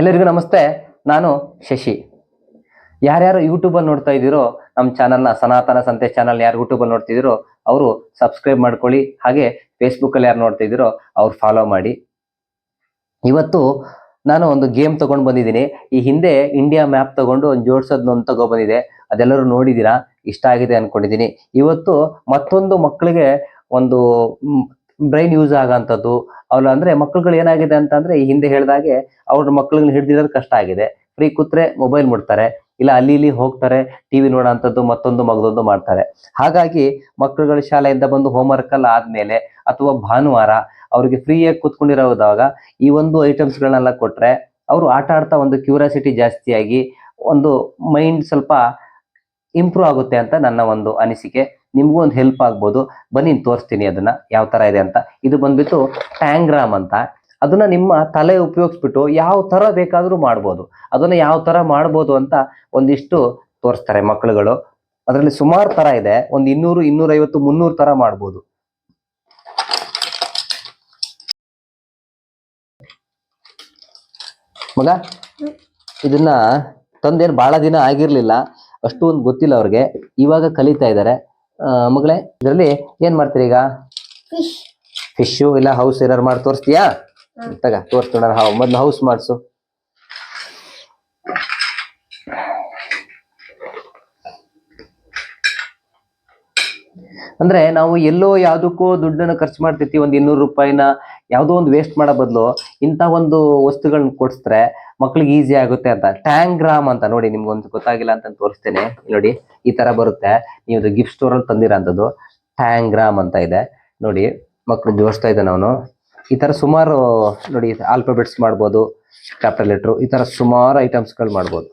ಎಲ್ಲರಿಗೂ ನಮಸ್ತೆ, ನಾನು ಶಶಿ. ಯಾರ್ಯಾರು ಯೂಟ್ಯೂಬಲ್ಲಿ ನೋಡ್ತಾ ಇದ್ದೀರೋ ನಮ್ಮ ಚಾನಲ್ನ ಸನಾತನ ಸಂತೆ ಚಾನಲ್ ಯಾರು ಯೂಟ್ಯೂಬಲ್ಲಿ ನೋಡ್ತಿದ್ದೀರೋ ಅವರು ಸಬ್ಸ್ಕ್ರೈಬ್ ಮಾಡ್ಕೊಳ್ಳಿ. ಹಾಗೆ ಫೇಸ್ಬುಕ್ಕಲ್ಲಿ ಯಾರು ನೋಡ್ತಾ ಇದ್ದೀರೋ, ಅವ್ರು ಫಾಲೋ ಮಾಡಿ. ಇವತ್ತು ನಾನು ಒಂದು ಗೇಮ್ ತೊಗೊಂಡು ಬಂದಿದ್ದೀನಿ. ಈ ಹಿಂದೆ ಇಂಡಿಯಾ ಮ್ಯಾಪ್ ತಗೊಂಡು ಒಂದು ಜೋಡ್ಸೋದ್ನ ಒಂದು ತಗೊಬಂದಿದೆ ಅದೆಲ್ಲರೂ ನೋಡಿದ್ದೀರಾ? ಇಷ್ಟ ಆಗಿದೆ ಅಂದ್ಕೊಂಡಿದ್ದೀನಿ ಇವತ್ತು ಮತ್ತೊಂದು ಮಕ್ಕಳಿಗೆ ಒಂದು ಬ್ರೈನ್ ಯೂಸ್ ಆಗೋಂಥದ್ದು ಅವ್ರು ಅಂದ್ರೆ ಮಕ್ಳುಗಳು ಏನಾಗಿದೆ ಅಂತಂದ್ರೆ ಈ ಹಿಂದೆ ಹೇಳ್ದಾಗೆ ಅವ್ರ ಮಕ್ಕಳನ್ನ ಹಿಡ್ದಿರೋದು ಕಷ್ಟ ಆಗಿದೆ. ಫ್ರೀ ಕೂತ್ರೆ ಮೊಬೈಲ್ ಮುಡ್ತಾರೆ ಇಲ್ಲ ಅಲ್ಲಿ ಇಲ್ಲಿ ಹೋಗ್ತಾರೆ ಟಿವಿ ನೋಡೋಂಥದ್ದು ಮತ್ತೊಂದು ಮಗದೊಂದು ಮಾಡ್ತಾರೆ. ಹಾಗಾಗಿ ಮಕ್ಕಳುಗಳು ಶಾಲೆಯಿಂದ ಬಂದು ಹೋಮ್ವರ್ಕ್ ಎಲ್ಲ ಆದ್ಮೇಲೆ ಅಥವಾ ಭಾನುವಾರ ಅವ್ರಿಗೆ ಫ್ರೀಯಾಗಿ ಕೂತ್ಕೊಂಡಿರೋದಾಗ ಈ ಒಂದು ಐಟಮ್ಸ್ಗಳನ್ನೆಲ್ಲ ಕೊಟ್ರೆ ಅವರು ಆಟ ಆಡ್ತಾ ಒಂದು ಕ್ಯೂರಿಯಾಸಿಟಿ ಜಾಸ್ತಿಯಾಗಿ ಒಂದು ಮೈಂಡ್ ಸ್ವಲ್ಪ ಇಂಪ್ರೂವ್ ಆಗುತ್ತೆ ಅಂತ ನನ್ನ ಒಂದು ಅನಿಸಿಕೆ. ನಿಮಗೂ ಒಂದು ಹೆಲ್ಪ್ ಆಗ್ಬೋದು. ಬನ್ನಿ ತೋರಿಸ್ತೀನಿ ಅದನ್ನ ಯಾವ ತರ ಇದೆ ಅಂತ. ಇದು ಬಂದ್ಬಿಟ್ಟು ಟ್ಯಾಂಗ್ರಾಮ್ ಅಂತ. ಅದನ್ನ ನಿಮ್ಮ ತಲೆ ಉಪಯೋಗಿಸ್ಬಿಟ್ಟು ಯಾವ ತರ ಬೇಕಾದರೂ ಮಾಡ್ಬೋದು. ಅದನ್ನ ಯಾವ ತರ ಮಾಡ್ಬೋದು ಅಂತ ಒಂದಿಷ್ಟು ತೋರಿಸ್ತಾರೆ ಮಕ್ಕಳುಗಳು. ಅದರಲ್ಲಿ ಸುಮಾರು ತರ ಇದೆ. ಒಂದು ಇನ್ನೂರು, ಇನ್ನೂರೈವತ್ತು, ಮುನ್ನೂರು ತರ ಮಾಡ್ಬೋದು. ಮಗ, ಇದನ್ನ ತಂದೇನು ಬಹಳ ದಿನ ಆಗಿರ್ಲಿಲ್ಲ. ಅಷ್ಟು ಒಂದು ಗೊತ್ತಿಲ್ಲ ಅವ್ರಿಗೆ. ಇವಾಗ ಕಲಿತಾ ಇದ್ದಾರೆ ಮಗಳೇ ಇದರಲ್ಲಿ ಏನ್ ಮಾಡ್ತೀರಿ ಈಗ? ಫಿಶ್ ಇಲ್ಲ ಹೌಸ್ ಏನಾರು ಮಾಡಿ ತೋರಿಸ್ತೀಯಾ? ತಗ ತೋರಿಸ್ತಾರ ಮೊದ್ಲು ಹೌಸ್ ಮಾಡಿಸು. ಅಂದ್ರೆ ನಾವು ಎಲ್ಲೋ ಯಾವ್ದಕ್ಕೋ ದುಡ್ಡನ್ನ ಖರ್ಚು ಮಾಡ್ತಿರ್ತೀವಿ ಒಂದ್ ಇನ್ನೂರು ರೂಪಾಯಿನ ಯಾವ್ದೋ ಒಂದು ವೇಸ್ಟ್ ಮಾಡೋ ಬದಲು ಇಂಥ ಒಂದು ವಸ್ತುಗಳನ್ನ ಕೊಡಿಸಿದ್ರೆ ಮಕ್ಳಿಗೆ ಈಸಿ ಆಗುತ್ತೆ ಅಂತ. ಟ್ಯಾಂಗ್ರಾಮ್ ಅಂತ ನೋಡಿ ನಿಮ್ಗೊಂದು ಗೊತ್ತಾಗಿಲ್ಲ ಅಂತ ತೋರಿಸ್ತೇನೆ. ನೋಡಿ, ಈ ತರ ಬರುತ್ತೆ. ನೀವು ಗಿಫ್ಟ್ ಸ್ಟೋರ್ ಅಲ್ಲಿ ತಂದಿರೋಂಥದ್ದು ಟ್ಯಾಂಗ್ರಾಮ್ ಅಂತ ಇದೆ. ನೋಡಿ ಮಕ್ಕಳು ಜೋಡಿಸ್ತಾ ಇದ್ದಾನೆ ಅವನು. ಈ ತರ ಸುಮಾರು, ನೋಡಿ ಆಲ್ಫಾಬೆಟ್ಸ್ ಮಾಡ್ಬೋದು ಕ್ಯಾಪಿಟಲ್ ಲೆಟ್ರು ಈ ತರ ಸುಮಾರು ಐಟಮ್ಸ್ಗಳು ಮಾಡ್ಬೋದು.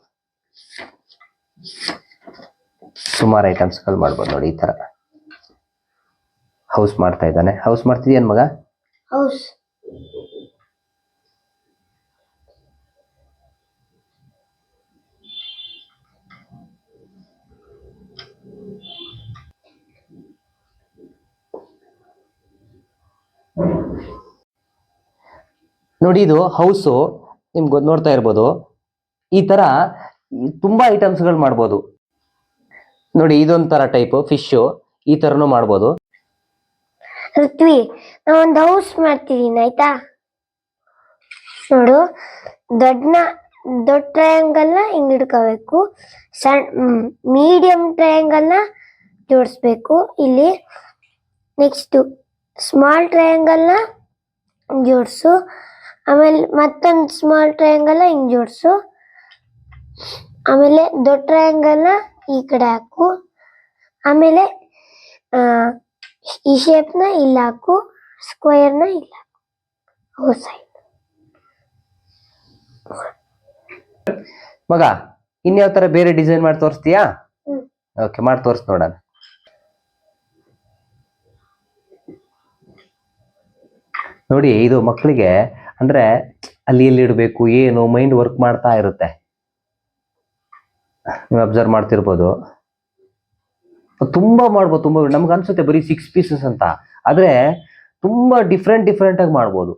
ಸುಮಾರು ಐಟಮ್ಸ್ಗಳು ಮಾಡ್ಬೋದು ನೋಡಿ, ಈ ತರ ಹೌಸ್ ಮಾಡ್ತಾ ಇದ್ದಾನೆ. ಹೌಸ್ ಮಾಡ್ತಿದ್ಯೇನ್ ಮಗ? ಹೌಸ್ ನೋಡಿ ಇದು ಹೌಸು, ನಿಮ್ಗೆ ನೋಡ್ತಾ ಇರ್ಬೋದು. ಈ ತರ ತುಂಬಾ ಐಟಮ್ಸ್ಗಳು ಮಾಡ್ಬೋದು. ನೋಡಿ ಇದೊಂಥರ ಟೈಪ್ ಫಿಶ್ ಈ ತರನು ಮಾಡ್ಬೋದು. ಋತ್ವಿ ನಾ ಒಂದು ಹೌಸ್ ಮಾಡ್ತಿದ್ದೀನಿ ಆಯ್ತಾ? ನೋಡು ದೊಡ್ಡನ ದೊಡ್ಡ ಟ್ರಯಾಂಗಲ್ನ ಹಿಂಗೆ ಹಿಡ್ಕೋಬೇಕು ಸಣ್ಣ ಮೀಡಿಯಂ ಟ್ರಯಾಂಗಲ್ನ ಜೋಡಿಸ್ಬೇಕು. ಇಲ್ಲಿ ನೆಕ್ಸ್ಟು ಸ್ಮಾಲ್ ಟ್ರಯಾಂಗಲ್ನ ಜೋಡಿಸು. ಆಮೇಲೆ ಮತ್ತೊಂದು ಸ್ಮಾಲ್ ಟ್ರಯಾಂಗಲ್ನ ಹಿಂಗೆ ಜೋಡಿಸು. ಆಮೇಲೆ ದೊಡ್ಡ ಟ್ರಯಾಂಗಲ್ನ ಈ ಕಡೆ ಹಾಕು. ಆಮೇಲೆ ಈ ಶೇಪ್ನ ಇಲ್ಲಿ ಹಾಕು ಸ್ಕ್ವೇರ್ನ ಇಲ್ಲಿ ಹಾಕು. ಓ ಸೈಡ್ ಮಗ ಇನ್ಯಾವ ತರ ಬೇರೆ ಡಿಸೈನ್ ಮಾಡಿ ತೋರಿಸ್ತೀಯಾ? ಓಕೆ ಮಾಡಿ ತೋರಿಸ್ ನೋಡೋಣ. ನೋಡಿ ಇದು ಮಕ್ಕಳಿಗೆ ಅಂದ್ರೆ ಅಲ್ಲಿ ಎಲ್ಲಿ ಇಡಬೇಕು ಏನು ಮೈಂಡ್ ವರ್ಕ್ ಮಾಡ್ತಾ ಇರುತ್ತೆ. ನೀವು ಅಬ್ಸರ್ವ್ ಮಾಡ್ತಿರ್ಬೋದು. ತುಂಬಾ ಮಾಡ್ಬೋದು ತುಂಬಾ ನಮ್ಗೆ ಅನ್ಸುತ್ತೆ ಬರೀ ಸಿಕ್ಸ್ ಪೀಸಸ್ ಅಂತ. ಆದ್ರೆ ತುಂಬಾ ಡಿಫ್ರೆಂಟ್ ಡಿಫ್ರೆಂಟ್ ಆಗಿ ಮಾಡ್ಬೋದು.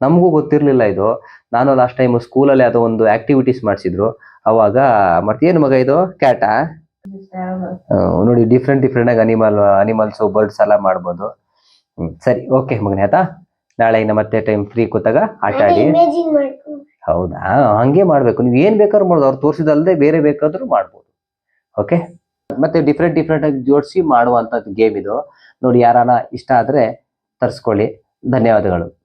ನಮಗೂ ಗೊತ್ತಿರಲಿಲ್ಲ ಇದು. ನಾನು ಲಾಸ್ಟ್ ಟೈಮ್ ಸ್ಕೂಲಲ್ಲಿ ಯಾವುದೋ ಒಂದು ಆಕ್ಟಿವಿಟೀಸ್ ಮಾಡಿಸಿದ್ರು. ಅವಾಗ ಮತ್ತೆ ಏನು ಮಗ ಇದು? ಕ್ಯಾಟಾ ನೋಡಿ ಡಿಫ್ರೆಂಟ್ ಡಿಫ್ರೆಂಟ್ ಆಗಿ ಅನಿಮಲ್ ಅನಿಮಲ್ಸ್ ಬರ್ಡ್ಸ್ ಎಲ್ಲ ಮಾಡ್ಬೋದು. ಸರಿ ಓಕೆ ಮಗನೇ ಆಯ್ತಾ? ನಾಳೆ ಇನ್ನ ಮತ್ತೆ ಟೈಮ್ ಫ್ರೀ ಕೂತಾಗ ಆಟ ಆಡಿ. ಹೌದಾ? ಹಂಗೆ ಮಾಡ್ಬೇಕು. ನೀವು ಏನ್ ಬೇಕಾದ್ರೂ ಮಾಡೋದು ಅವ್ರು ತೋರಿಸಿದಲ್ದೆ ಬೇರೆ ಬೇಕಾದ್ರೂ ಮಾಡ್ಬೋದು. ಓಕೆ ಮತ್ತೆ ಡಿಫ್ರೆಂಟ್ ಡಿಫ್ರೆಂಟ್ ಆಗಿ ಜೋಡಿಸಿ ಮಾಡುವಂತದ್ದು ಗೇಮ್ ಇದು. ನೋಡಿ ಯಾರಾನ ಇಷ್ಟ ಆದ್ರೆ ತರ್ಸ್ಕೊಳ್ಳಿ. ಧನ್ಯವಾದಗಳು.